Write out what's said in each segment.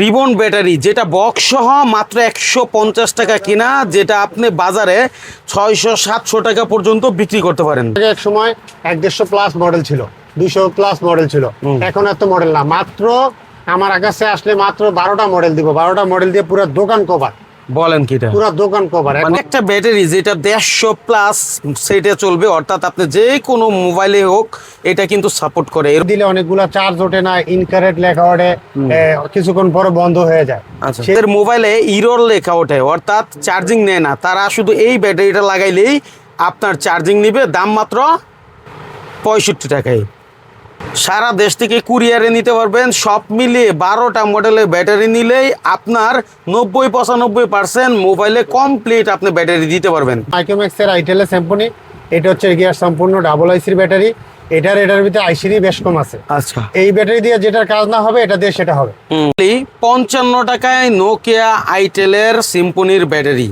Ribbon battery যেটা box সহ মাত্র একশো পঞ্চাশ টাকা কিনা যেটা আপনি বাজারে ছয়শো সাতশো টাকা পর্যন্ত বিক্রি করতে পারেন। এক সময় এক দেড়শো প্লাস মডেল ছিল দুশো প্লাস মডেল ছিল। এখন এত মডেল না। মাত্র আমার আকাশে আসলে মাত্র বারোটা মডেল দিব। বারোটা মডেল দিয়ে পুরো দোকান কভার বলেন কিটা পুরো দোকান কভার মানে একটা ব্যাটারি যেটা দেড়শো প্লাস সেটা চলবে অর্থাৎ আপনি যে কোনো মোবাইলে হোক এটা কিন্তু সাপোর্ট করে। এর দিলে অনেকগুলা চার্জ ওঠে না ইনকারেক্ট লেখা ওঠে কিছুক্ষণ পরে বন্ধ হয়ে যায়। আচ্ছা সেদের মোবাইলে ইরোর লেখা ওঠে অর্থাৎ চার্জিং নেয় না। তারা শুধু এই ব্যাটারিটা লাগাইলেই আপনার চার্জিং নিবে দাম মাত্র পঁয়ষট্টি টাকায়। সারা দেশ থেকে কুরিয়ারে নিতে পারবেন। সব মিলিয়ে বারোটা মডেলের ব্যাটারি নিলেই আপনার নব্বই পঁচানব্বই পার্সেন্ট মোবাইলে কমপ্লিট আপনি ব্যাটারি দিতে পারবেন। মাইক্রোম্যাক্সের আইটেলের স্যাম্পনি এটা হচ্ছে গিয়ার সম্পূর্ণ ডাবল আইসির ব্যাটারি। এটার এটার ভিতরে আইসিরই বেশ কম আছে। আচ্ছা। এই ব্যাটারি দিয়ে যেটার কাজ না হবে এটা দিয়ে সেটা হবে। পঞ্চান্ন টাকায় নোকিয়া আইটেলের সিম্পনির ব্যাটারি।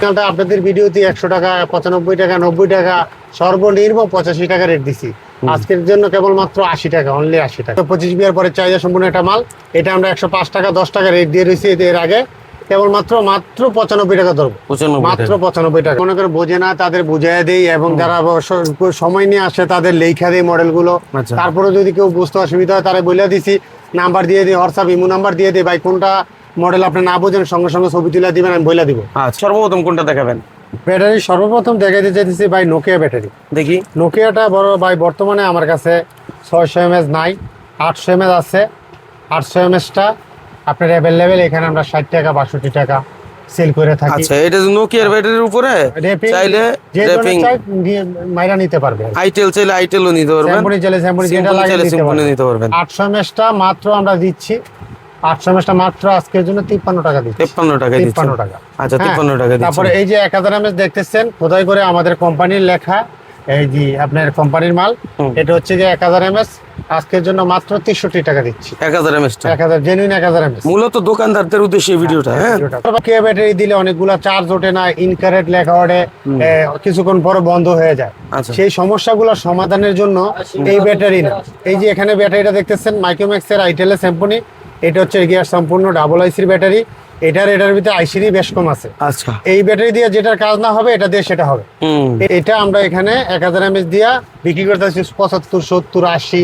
কারণটা আপনাদের ভিডিওতে একশো টাকা পঁচানব্বই টাকা নব্বই টাকা সর্বনিম্ন পঁচাশি টাকা রেট দিছি। আজকের জন্য কেবলমাত্র আশি টাকা অনলি আশি টাকা। পঁচিশ বিয়ার পরে চাহিদা সম্পূর্ণ একটা মাল। এটা আমরা একশো পাঁচ টাকা দশ টাকা রেট দিয়ে রয়েছি এর আগে। কেবলমাত্র মাত্র পঁচানব্বই টাকা ধরবো। মাত্র পঁচানব্বই টাকা। মনে করে বোঝে না তাদের বুঝাই দেই এবং যারা সময় নিয়ে আসে তাদের লেখা দেয় মডেলগুলো। আচ্ছা। তারপরে যদি কেউ বুঝতে অসুবিধা হয় তারা বলে দিছি নাম্বার দিয়ে দিই হোয়াটসঅ্যাপ ইমো নাম্বার দিয়ে দিই ভাই কোনটা মডেল আপনি না বোঝেন সঙ্গে সঙ্গে ছবি তুলে দিবেন আমি বলে দিব। আচ্ছা। সর্বপ্রথম কোনটা দেখাবেন? ব্যাটারি সর্বপ্রথম দেখাইতে চাইতেছি ভাই নোকিয়া ব্যাটারি। দেখি। নোকিয়াটা বড় ভাই বর্তমানে আমার কাছে ছয়শো এমএস নাই আটশো এমএস আছে। আটশো এমএসটা আপনার অ্যাভেলেবেল এখানে আমরা ষাট টাকা বাষট্টি টাকা সেল করে থাকি। আচ্ছা এটা নোকিয়ার ব্যাটারির উপরে? চাইলে র্যাপিং মাইরা নিতে পারবে। আইটেল চাইলে আইটেলও নিতে পারবেন। স্যাম্পনি চাইলে স্যাম্পনি যেটা লাগে নিতে পারবেন। নিতে পারবেন। আটশো এমএসটা মাত্র আমরা দিচ্ছি। আটশো এমএসটা মাত্র আজকের জন্য তিপ্পান্ন টাকা দিচ্ছি। তেপ্পান্ন টাকা তিপ্পান্ন টাকা। আচ্ছা হ্যাঁ, তিপ্পান্ন টাকা তারপরে এই যে এক হাজার এমএস দেখতেছেন খোদাই করে আমাদের কোম্পানির লেখা এই যে আপনার কোম্পানির মাল এটা হচ্ছে যে এক হাজার এমএস আজকের জন্য মাত্র তেষট্টি টাকা দিচ্ছি। এক হাজার এমএসটা এক হাজার জেনুইন এক হাজার এমএস। মূলত দোকানদারদের উদ্দেশ্যে এই ভিডিওটা হ্যাঁ কে ব্যাটারি দিলে অনেকগুলা চার্জ ওঠে না ইনকারেক্ট লেখা ওঠে কিছুক্ষণ পরে বন্ধ হয়ে যায়। আচ্ছা। সেই সমস্যাগুলো সমাধানের জন্য এই ব্যাটারি না। এই যে এখানে ব্যাটারিটা দেখতেছেন মাইক্রোম্যাক্সের আইটেলের স্যাম্পনি এটা হচ্ছে গিয়ার সম্পূর্ণ ডাবল আইসির ব্যাটারি এটার এটার ভিতরে আইসিরই বেশ কম আছে। আচ্ছা। এই ব্যাটারি দিয়ে যেটার কাজ না হবে এটা দিয়ে সেটা হবে। এটা আমরা এখানে এক হাজার এমএস দিয়া বিক্রি করতে পঁচাত্তর সত্তর আশি।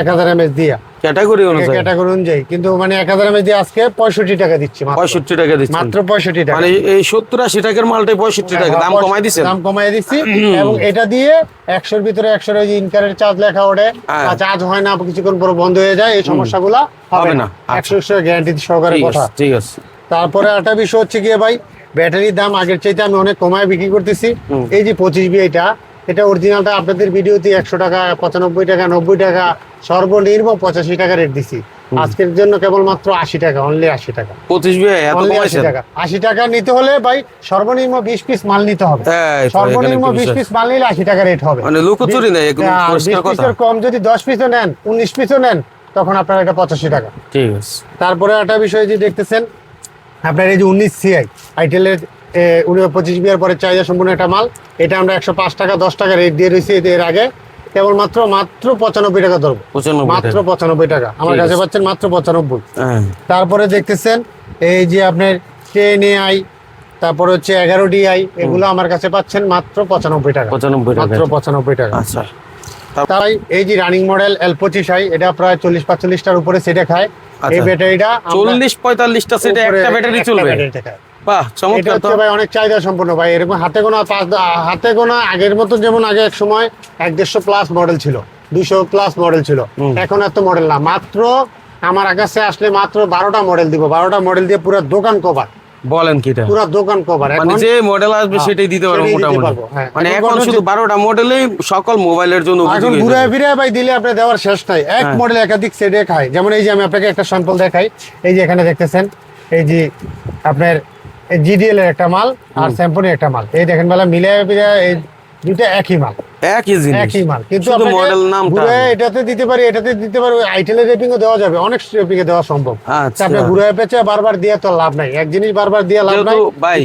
এক হাজার এমএস দিয়া। ক্যাটাগরি অনুযায়ী? ক্যাটাগরি অনুযায়ী। কিন্তু মানে এক হাজার আজকে পঁয়ষট্টি টাকা দিচ্ছি পঁয়ষট্টি টাকা দিচ্ছেন মাত্র পঁয়ষট্টি টাকা। মানে এই সত্তর আশি টাকার মালটাই পঁয়ষট্টি টাকা। দাম হ্যাঁ, কমাই দিচ্ছেন দাম কমাই দিচ্ছি। এবং এটা দিয়ে একশোর ভিতরে একশোর ওই ইনকারের চার্জ লেখা ওঠে। হ্যাঁ। চার্জ হয় না কিছুক্ষণ পরে বন্ধ হয়ে যায়। এই সমস্যাগুলো হবে হবে না। আচ্ছা। একশো একশো গ্যারান্টি সহকারে কথা। ঠিক আছে। তারপরে একটা বিষয় হচ্ছে গিয়ে ভাই ব্যাটারির দাম আগের চাইতে আমি অনেক কমায় বিক্রি করতেছি। এই যে পঁচিশ বি এটা অরিজিনালটা আপনাদের ভিডিওতে একশো টাকা পঁচানব্বই টাকা নব্বই টাকা সর্বনিম্ন পঁচাশি টাকা রেট দিছি। আজকের জন্য কেবলমাত্র আশি টাকা অনলি আশি টাকা। পঁচিশ বিয়ে এত Only 80 কমাইছেন টাকা। আশি টাকা নিতে হলে ভাই সর্বনিম্ন বিশ পিস মাল নিতে হবে। সর্বনিম্ন বিশ পিস মাল নিলে আশি টাকা রেট হবে। মানে লুকোচুরি নেই এগুলো আর পরিষ্কার 20 কথা? পিসের কম যদি দশ পিসও নেন উনিশ পিসও নেন তখন আপনার এটা পঁচাশি টাকা। ঠিক আছে। তারপরে একটা বিষয় যে দেখতেছেন আপনার এই যে উনিশ সিআই আইটেলের পঁচিশ বিয়ার পরে চাহিদা সম্পূর্ণ একটা মাল। এটা আমরা একশো পাঁচ টাকা দশ টাকা রেট দিয়ে রয়েছি এর আগে। কেবলমাত্র মাত্র পঁচানব্বই টাকা ধরবো। মাত্র পঁচানব্বই টাকা। আমার কাছে পাচ্ছেন মাত্র পঁচানব্বই। হ্যাঁ। তারপরে দেখতেছেন এই যে আপনার টেন আই তারপর হচ্ছে এগারো ডিআই এগুলো আমার কাছে পাচ্ছেন মাত্র পঁচানব্বই টাকা। পঁচানব্বই টাকা। মাত্র পঁচানব্বই টাকা। আচ্ছা। তাই এই যে রানিং মডেল এল পঁচিশ আই এটা প্রায় চল্লিশ পাঁচচল্লিশটার উপরে সেটা খায়। এই আচ্ছা। ব্যাটারিটা চল্লিশ পঁয়তাল্লিশটা সেটা একটা ব্যাটারি চলবে। বাহ চমৎকার তো। ভাই অনেক চাহিদা সম্পন্ন ভাই। এরকম হাতে গোনা পাঁচ হাতে গোনা আগের মতো যেমন আগে এক সময় এক দেড়শো প্লাস মডেল ছিল দুশো প্লাস মডেল ছিল। এখন এত মডেল না। মাত্র আমার কাছে আসলে মাত্র বারোটা মডেল দিব। বারোটা মডেল দিয়ে পুরো দোকান কভার বলেন পুরো দোকান কভার মানে যে মডেল আসবে হ্যাঁ, সেটাই দিতে পারব মোটামুটি। হ্যাঁ। মানে এখন শুধু বারোটা মডেলেই সকল মোবাইলের জন্য এখন ঘুরে ফিরে ভাই দিলে আপনি দেওয়ার শেষ নাই। এক হ্যাঁ। মডেল একাধিক সেটে খায়। যেমন এই যে আমি আপনাকে একটা স্যাম্পল দেখাই। এই যে এখানে দেখতেছেন এই যে আপনার জিডিএল এর একটা মাল আর স্যাম্পনি একটা মাল। এই দেখেন বেলা মিলে এই দুটো একই মাল। একই জিনিস। একই মাল। কিন্তু মডেল নামটা এটাতে দিতে পারি এটাতে দিতে পারি আইটেলের রেপিং ও দেওয়া যাবে। অনেক রেপিং এ দেওয়া সম্ভব। আচ্ছা। আপনি ঘুরে পেঁচে বারবার দিয়ে তো লাভ নাই। এক জিনিস বারবার দিয়ে লাভ নাই। ভাই।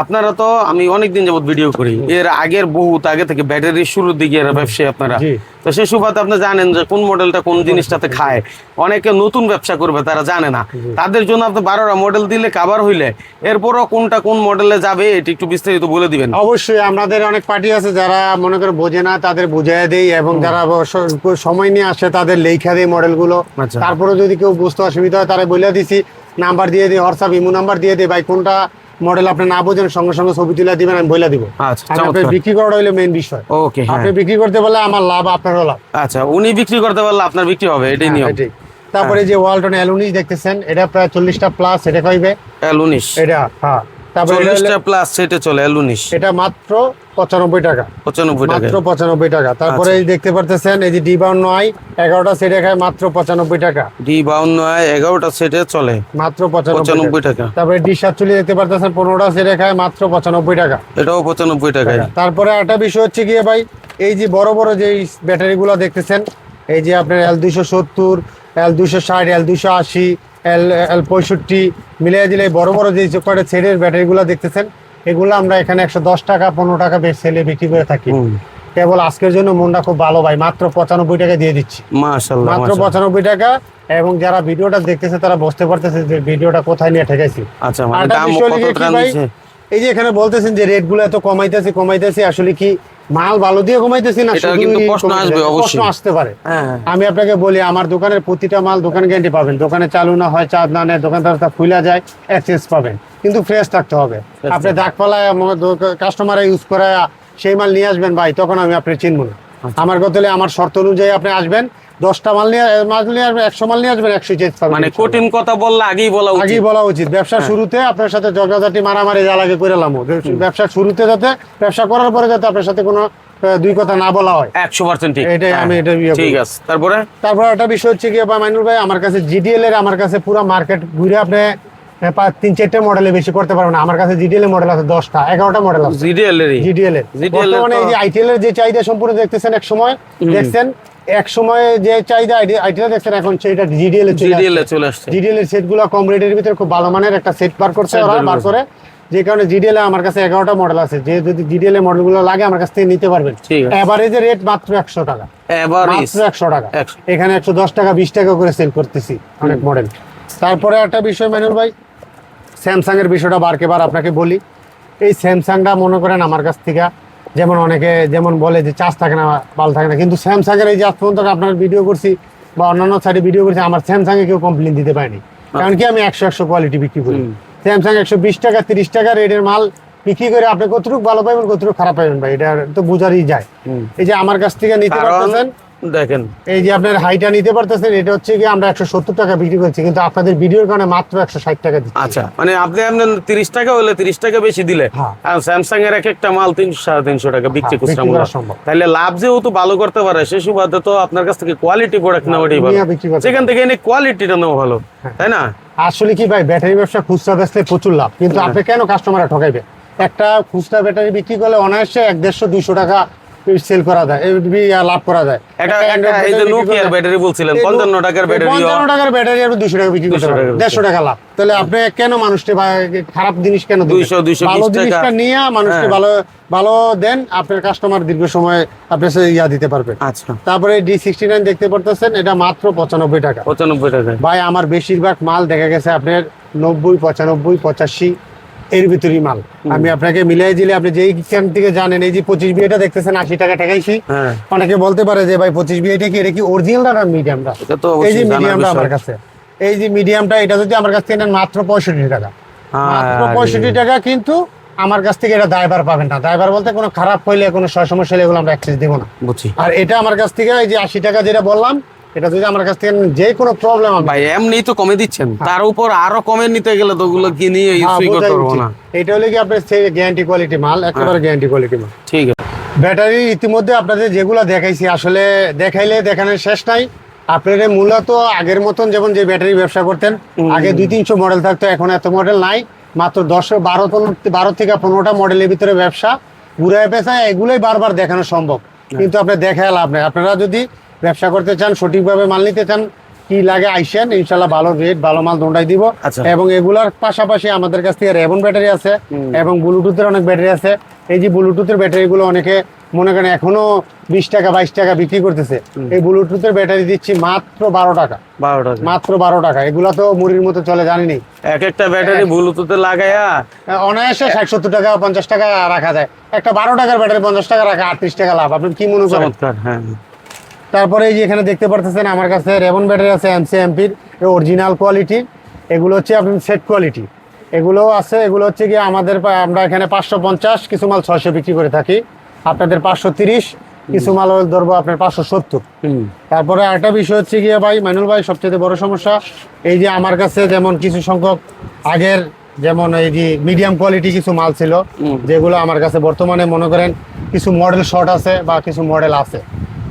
আপনারা তো আমি অনেকদিন যাবত ভিডিও করি। এর আগের বহুত আগে থেকে ব্যাটারির শুরুর দিকে এরা ব্যবসায়ী আপনারা। তো সেই সুবাদে আপনি জানেন যে কোন মডেলটা কোন জিনিসটাতে খায়। অনেকে নতুন ব্যবসা করবে তারা জানে না। তাদের জন্য আপনি বারোটা মডেল দিলে কাভার হইলে এরপরও কোনটা কোন মডেলে যাবে এটি একটু বিস্তারিত বলে দিবেন। অবশ্যই আমাদের অনেক পার্টি আছে যারা মনে করে বোঝে না তাদের বুঝাইয়া দেই এবং যারা সময় নিয়ে আসে তাদের লেখা দেয় মডেলগুলো আচ্ছা। তারপরে যদি কেউ বুঝতে অসুবিধা হয় তারা বলে দিছি। নাম্বার দিয়ে দিই হোয়াটসঅ্যাপ ইমো নাম্বার দিয়ে দিই ভাই কোনটা মডেল আপনি না বোঝেন সঙ্গে সঙ্গে ছবি তুলে দিবেন আমি বইলা দিব। আচ্ছা আপনি বিক্রি করাটা হইল মেইন বিষয়। ওকে হ্যাঁ। আপনি বিক্রি করতে পারলে আমার লাভ আপনার লাভ। আচ্ছা উনি বিক্রি করতে পারলে আপনার বিক্রি হবে এটাই হ্যাঁ, নিয়ম। এটাই। তারপরে যে ওয়ালটন অ্যালুনিস দেখতেছেন এটা প্রায় চল্লিশটা প্লাস এটা কইবে? এল উনিশ। এটা হ্যাঁ। চল্লিশটা প্লাস সেটে চলে এল উনিশ এটা মাত্র পঁচানব্বই টাকা। পঁচানব্বই মাত্র পঁচানব্বই টাকা। তারপরে আচ্ছা। এই দেখতে পারতেছেন এই যে ডি বাউন্ন নয় এগারোটা সেট খায় মাত্র পঁচানব্বই টাকা। ডি বাউন্ন এগারোটা সেটে চলে। মাত্র পঁচানব্বই টাকা। টাকা। তারপরে ডি সাতচল্লিশ দেখতে পারতেছেন পনেরোটা সেট খায় মাত্র পঁচানব্বই টাকা। এটাও পঁচানব্বই টাকায়। তারপরে একটা বিষয় হচ্ছে গিয়ে ভাই এই যে বড় বড় যে ব্যাটারিগুলো দেখতেছেন এই যে আপনার এল দুইশো সত্তর এল দুইশো ষাট এল দুইশো আশি এল এল পঁয়ষট্টি মিলিয়ে দিলে বড় বড় যে কয়টা সেটের ব্যাটারিগুলো দেখতেছেন এগুলো আমরা এখানে একশো দশ টাকা পনেরো টাকা সেলে বিক্রি করে থাকি। কেবল আজকের জন্য মনটা খুব ভালো ভাই মাত্র পঁচানব্বই টাকা দিয়ে দিচ্ছি। মাত্র পঁচানব্বই টাকা এবং যারা ভিডিওটা দেখতেছে তারা বুঝতে পারতেছে যে ভিডিওটা কোথায় নিয়ে ঠেকেছি আচ্ছা এই যে এখানে বলতেছেন যে রেটগুলো এত কমাইতেছে কমাইতেছে আসলে কি মাল ভালো দিয়ে কমাইতেছি না কিন্তু প্রশ্ন আসবে প্রশ্ন আসতে পারে। হ্যাঁ। আমি আপনাকে বলি আমার দোকানের প্রতিটা মাল দোকান গ্যারান্টি পাবেন। দোকানে চালু না হয় চাঁদ না নেয় দোকান তার খুলে যায় এক্সচেঞ্জ পাবেন। কিন্তু ফ্রেশ থাকতে হবে। আপনি দাগ পালায় কাস্টমার ইউজ করায় সেই মাল নিয়ে আসবেন ভাই তখন আমি আপনি চিনব না। আমার কথা আমার শর্ত অনুযায়ী আপনি আসবেন দশটা মাল নিয়ে মাল নিয়ে আসবেন একশো মাল নিয়ে আসবেন একশো চেঞ্জ পাবেন। মানে কঠিন কথা বললে আগেই বলা আগেই বলা উচিত। ব্যবসার হ্যাঁ। শুরুতে আপনার সাথে ঝগড়াঝাটি মারামারি যা লাগে করে লামো। ব্যবসার শুরুতে যাতে ব্যবসা করার পরে যাতে আপনার সাথে কোনো দুই কথা না বলা হয়। একশো পার্সেন্ট এটাই হ্যাঁ, আমি এটা ইয়ে ঠিক আছে। তারপরে? তারপর একটা বিষয় হচ্ছে কি মাইনুল ভাই আমার কাছে জিডিএল এর আমার কাছে পুরো মার্কেট ঘুরে আপনি তিন চারটে মডেলে বেশি করতে পারবেন না আমার কাছে জিডিএল মডেল আছে দশটা এগারোটা মডেল আছে জিডিএল এরই জিডিএল এর বর্তমানে এই যে আইটিএল এর যে চাহিদা সম্পূর্ণ দেখতেছেন এক সময় দেখছেন এক সময় যে চাহিদা আইটিএল দেখছেন এখন সেটা জিডিএল এর জিডিএল এ চলে আসছে জিডিএল এর সেটগুলো কম রেটের ভিতরে খুব ভালো মানের একটা সেট বার করছে ওরা বার করে যে কারণে জিডিএল আমার কাছে এগারোটা মডেল আছে যে যদি জিডিএল এর মডেলগুলো লাগে আমার কাছ থেকে নিতে পারবেন এভারেজের রেট মাত্র একশো টাকা মাত্র একশো টাকা এখানে একশো দশ টাকা বিশ টাকা করে সেল করতেছি অনেক মডেল তারপরে একটা বিষয় মানুল ভাই স্যামসাং এর বিষয়টা বারকে বার আপনাকে বলি। এই স্যামসাংটা মনে করেন আমার কাছ থেকে যেমন অনেকে যেমন বলে যে চার্জ থাকে না ভালো থাকে না কিন্তু স্যামসাং এর এই যে আজ পর্যন্ত আপনার ভিডিও করছি বা অন্যান্য সাইডে ভিডিও করছি আমার স্যামসাং এ কেউ কমপ্লেন দিতে পারেনি। কারণ কি আমি একশো একশো কোয়ালিটি বিক্রি করি। স্যামসাং একশো বিশ টাকা তিরিশ টাকা রেটের মাল বিক্রি করে আপনি কতটুকু ভালো পাবেন কতটুকু খারাপ পাবেন ভাই? এটা তো বোঝারই যায়। এই যে আমার কাছ থেকে নিতে পারতেছেন দেখেন এই যে আপনার হাইটা নিতে পারতেছেন এটা হচ্ছে কি আমরা একশো সত্তর টাকা বিক্রি করছি কিন্তু আপনাদের ভিডিওর কারণে মাত্র একশো ষাট টাকা দিচ্ছি আচ্ছা মানে আপনি আপনার তিরিশ টাকা হলে তিরিশ টাকা বেশি দিলে হ্যাঁ। আর স্যামসাং এর এক একটা মাল তিনশো সাড়ে তিনশো টাকা বিক্রি হ্যাঁ, খুচরা মূল্য সম্ভব। তাহলে লাভ যেহেতু ভালো করতে পারে সে সুবাদে তো আপনার কাছ থেকে কোয়ালিটি প্রোডাক্ট নেওয়াটাই ভালো বিক্রি করতে সেখান থেকে এনে কোয়ালিটিটা নেওয়া ভালো হ্যাঁ। তাই না আসলে কি ভাই ব্যাটারি ব্যবসা খুচরা বেচলে প্রচুর লাভ কিন্তু হ্যাঁ। আপনি কেন কাস্টমার ঠকাইবে একটা খুচরা ব্যাটারি বিক্রি করলে অনায়াসে এক দেড়শো দুইশো টাকা সেল করা যায় লাভ করা যায়। এটা একটা এই যে নোকিয়ার ব্যাটারি বলছিলেন এই পঞ্চান্ন টাকার ব্যাটারি পঞ্চান্ন টাকার ব্যাটারি আপনি দুশো টাকা বিক্রি করতে 200 বিক্রি দেড়শো টাকা লাভ। তাহলে আপনি কেন মানুষকে খারাপ জিনিস কেন দিবেন? 200, 220 ভালো জিনিসটা নিয়ে মানুষকে হ্যাঁ। ভালো ভালো দেন আপনার কাস্টমার দীর্ঘ সময় আপনার সাথে ইয়া দিতে পারবেন আচ্ছা। তারপরে ডি সিক্সটি নাইন দেখতে পারতেছেন এটা মাত্র পঁচানব্বই টাকা। পঁচানব্বই টাকা। ভাই আমার বেশিরভাগ মাল দেখা গেছে আপনার নব্বই পঁচানব্বই পঁচাশি। এর ভিতরই মাল। আমি আপনাকে মিলাই দিলে আপনি যেই খান থেকে জানেন এই যে পঁচিশ বিয়েটা দেখতেছেন আশি টাকা টাকাইছি হ্যাঁ। অনেকে বলতে পারে যে ভাই পঁচিশ বিয়েটা কি এটা কি অরিজিনালটা না মিডিয়ামটা এই যে মিডিয়ামটা আমার কাছে। এই যে মিডিয়ামটা এটা যদি আমার কাছ থেকে নেন মাত্র পঁয়ষট্টি টাকা। মাত্র পঁয়ষট্টি টাকা কিন্তু আমার কাছ থেকে এটা দায়বার পাবেন না। দায়বার বলতে কোনো খারাপ হইলে কোনো সয় সমস্যা হলে এগুলো আমরা অ্যাক্সেস দেবো না। বুঝছি। আর এটা আমার কাছ থেকে এই যে আশি টাকা যেটা বললাম এটা যদি আমার কাছ থেকে যে কোনো প্রবলেম ভাই এমনি তো কমে দিচ্ছেন। তার উপর আরও কমে নিতে গেলে তো ওগুলো কিনে হ্যাঁ, ইউজই করতে পারব না। এটা হলে কি আপনার গ্যারান্টি কোয়ালিটি মাল একেবারে গ্যারান্টি কোয়ালিটি মাল। ঠিক আছে। ব্যাটারি ইতিমধ্যে আপনাদের যেগুলো দেখাইছি আসলে দেখাইলে দেখানোর শেষ নাই। আপনাদের মূলত আগের মতন যেমন যে ব্যাটারি ব্যবসা করতেন আগে দুই তিনশো মডেল থাকতো এখন এত মডেল নাই। মাত্র দশ বারো বারো থেকে পনেরোটা মডেলের ভিতরে ব্যবসা। ঘুরায় পেশায় এগুলোই বারবার দেখানো সম্ভব। কিন্তু আপনি দেখায় লাভ নেই। আপনারা যদি ব্যবসা করতে চান সঠিকভাবে মাল নিতে চান কি লাগে আইসেন ইনশাল্লাহ ভালো রেট ভালো মাল দোনটাই দিব। আচ্ছা। এবং এগুলার পাশাপাশি আমাদের কাছ থেকে রেবন ব্যাটারি আছে এবং ব্লুটুথের অনেক ব্যাটারি আছে। এই যে ব্লুটুথের ব্যাটারিগুলো অনেকে মনে করেন এখনও বিশ টাকা বাইশ টাকা বিক্রি করতেছে। এই ব্লুটুথের ব্যাটারি দিচ্ছি মাত্র বারো টাকা। বারো টাকা। মাত্র বারো টাকা। এগুলা তো মুড়ির মতো চলে জানিনি। এক একটা ব্যাটারি ব্লুটুথে লাগাইয়া অনায়াসে ষাট সত্তর টাকা পঞ্চাশ টাকা রাখা যায়। একটা বারো টাকার ব্যাটারি পঞ্চাশ টাকা রাখা আটত্রিশ টাকা লাভ। আপনি কি মনে করেন? হ্যাঁ। তারপরে এই যে এখানে দেখতে পারতেছেন আমার কাছে রেবন ব্যাটারি আছে এমসি এমপির অরিজিনাল কোয়ালিটি এগুলো হচ্ছে আপনার সেট কোয়ালিটি এগুলো আছে এগুলো হচ্ছে কি আমাদের আমরা এখানে পাঁচশো পঞ্চাশ কিছু মাল ছয়শো বিক্রি করে থাকি। আপনাদের পাঁচশো তিরিশ কিছু মাল ধরবো আপনার পাঁচশো সত্তর। তারপরে আরেকটা বিষয় হচ্ছে গিয়ে ভাই মাইনুল ভাই সবচেয়ে বড় সমস্যা এই যে আমার কাছে যেমন কিছু সংখ্যক আগের যেমন এই যে মিডিয়াম কোয়ালিটি কিছু মাল ছিল যেগুলো আমার কাছে বর্তমানে মনে করেন কিছু মডেল শর্ট আছে বা কিছু মডেল আছে।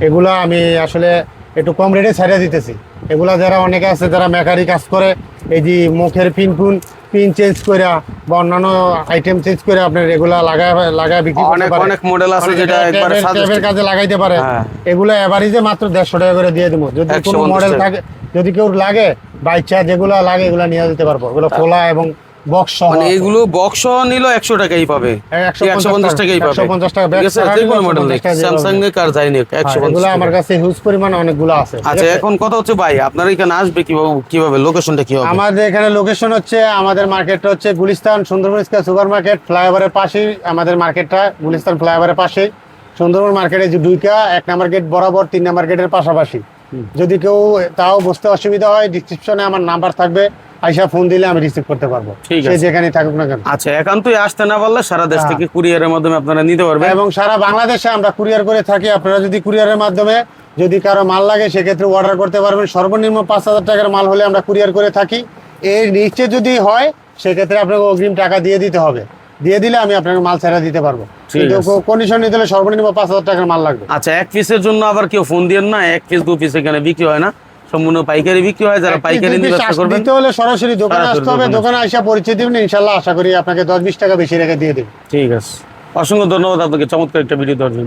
এগুলো আমি আসলে একটু কম রেটে ছাড়িয়ে দিতেছি। এগুলা যারা অনেকে আছে যারা মেকারি কাজ করে এই যে মুখের পিন পুন পিন চেঞ্জ করে বা অন্যান্য আইটেম চেঞ্জ করে আপনার এগুলা লাগায় লাগায় বিক্রি করতে অনেক পারে। অনেক মডেল আছে যেটা একবারে ট্যাবের কাজে লাগাইতে পারে। হ্যাঁ। এগুলো এভারেজে মাত্র দেড়শো টাকা করে দিয়ে দেবো। যদি কোনো মডেল থাকে যদি কেউ লাগে বাইচা যেগুলো লাগে এগুলো নিয়ে যেতে পারব। এগুলো খোলা এবং বক্স মানে এগুলো বক্স নিলো একশো টাকাই পাবে। একশো একশো পঞ্চাশ টাকাই পাবে। 150 টাকা, ঠিক আছে যে কোনো মডেল 150 স্যামসাং এর কার যায়নি একশো হ্যাঁ, পঞ্চাশ আমার কাছে হিউজ পরিমাণ অনেকগুলো আছে আচ্ছা এখন কথা হচ্ছে ভাই আপনার এখানে আসবে কীভাবে কীভাবে লোকেশনটা কি হবে আমাদের এখানে লোকেশন হচ্ছে আমাদের মার্কেটটা হচ্ছে Gulistan Sundarban square super market ফ্লাইওভারের পাশেই আমাদের মার্কেটটা গুলিস্তান ফ্লাইওভারের পাশেই। সুন্দরবন মার্কেটে যে দুইটা এক নাম্বার গেট বরাবর তিন নাম্বার গেটের পাশাপাশি। যদি কেউ তাও বুঝতে অসুবিধা হয় ডিসক্রিপশনে আমার নাম্বার থাকবে। আইসা ফোন দিলে আমি রিসিভ করতে পারব। সে আছে। যেখানেই থাকুক না কেন। আচ্ছা একান্তই আসতে না পারলে সারা দেশ হ্যাঁ। থেকে কুরিয়ারের মাধ্যমে আপনারা নিতে পারবেন। এবং সারা বাংলাদেশে আমরা কুরিয়ার করে থাকি। আপনারা যদি কুরিয়ারের মাধ্যমে যদি কারও মাল লাগে সেক্ষেত্রে অর্ডার করতে পারবেন। সর্বনিম্ন পাঁচ হাজার টাকার মাল হলে আমরা কুরিয়ার করে থাকি। এর নিচে যদি হয় সেক্ষেত্রে আপনাকে অগ্রিম টাকা দিয়ে দিতে হবে। দিয়ে দিলে আমি আপনাকে মাল ছেড়ে দিতে পারব। কিন্তু। কন্ডিশন নিতে হলে সর্বনিম্ন পাঁচ হাজার টাকার মাল লাগবে। আচ্ছা এক পিসের জন্য আবার কেউ ফোন দিয়েন না এক পিস দু পিস এখানে বিক্রি হয় না। সম্পূর্ণ পাইকারি বিক্রি হয় যারা পাইকারি নিয়ে ব্যবসা করবেন দিতে হলে সরাসরি দোকানে আসতে হবে। দোকানে এসে পরিচয় দিবেন ইনশাল্লাহ আশা করি আপনাকে দশ বিশ টাকা বেশি রেখে দিয়ে দেবে। ঠিক আছে। অসংখ্য ধন্যবাদ আপনাকে চমৎকার একটা ভিডিও দেওয়ার জন্য।